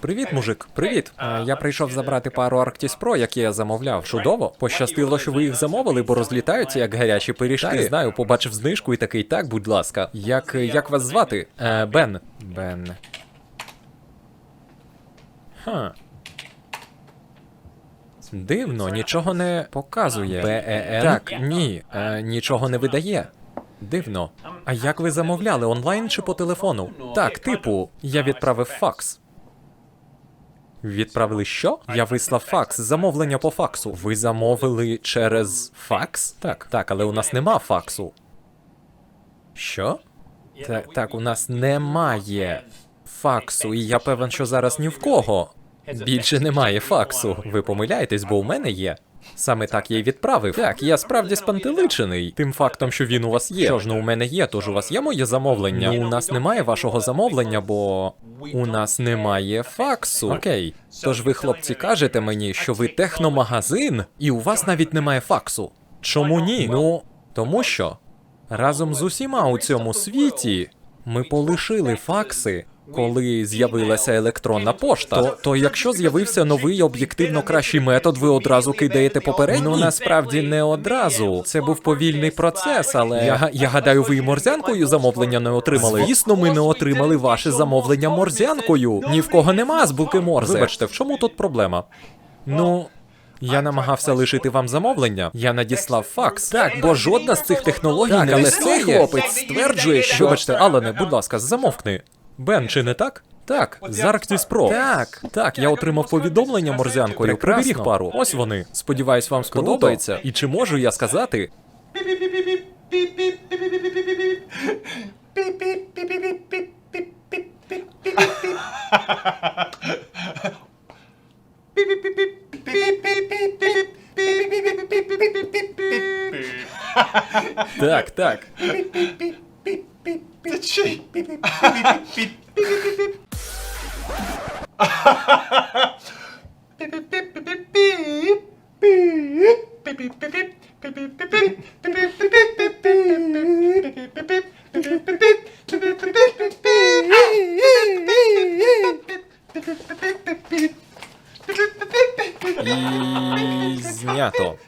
Привіт, мужик. Привіт. Е, я прийшов забрати пару Arctis Pro, які я замовляв. Чудово. Пощастило, що ви їх замовили, бо розлітаються як гарячі пиріжки. Так, знаю, побачив знижку і такий, так, будь ласка. Як, як вас звати? Е, Бен. Бен. Ха. Дивно, нічого не показує. БЕН? Так, ні, е, нічого не видає. Дивно. А як ви замовляли онлайн чи по телефону? Так, типу, я відправив факс. Відправили що? Я вислав факс, замовлення по факсу. Ви замовили через факс? Так, так, але у нас нема факсу. Що? Та, так, у нас немає факсу, і я певен, що зараз ні в кого. Більше немає факсу. Ви помиляєтесь, бо у мене є. Саме так я й відправив. Так, я справді спантеличений тим фактом, що він у вас є. Що ж, ну у мене є, тож у вас є моє замовлення. Ну, у нас немає вашого замовлення, бо у нас немає факсу. Окей. Тож ви, хлопці, кажете мені, що ви техномагазин, і у вас навіть немає факсу. Чому ні? Ну, тому що разом з усіма у цьому світі ми полишили факси. Коли з'явилася електронна пошта, то, то якщо з'явився новий об'єктивно кращий метод, ви одразу кидаєте попередній? Ну насправді не одразу. Це був повільний процес, але я, я гадаю, ви і морзянкою замовлення не отримали. Звісно, ми не отримали ваше замовлення морзянкою. Ні в кого нема азбуки Морзе. Вибачте, в чому тут проблема? Ну. Я намагався лишити вам замовлення. Я надіслав факс. Так, бо жодна з цих технологій Так, не але цей хлопець стверджує, що- Вибачте, Алане, будь ласка, замовкни. Бен, чи не так? Так, з Arctis Pro. Так, так, я отримав повідомлення морзянкою. Приберіг пару. Ось вони. Сподіваюсь, вам сподобається. І чи можу я сказати? Так, так. І знято.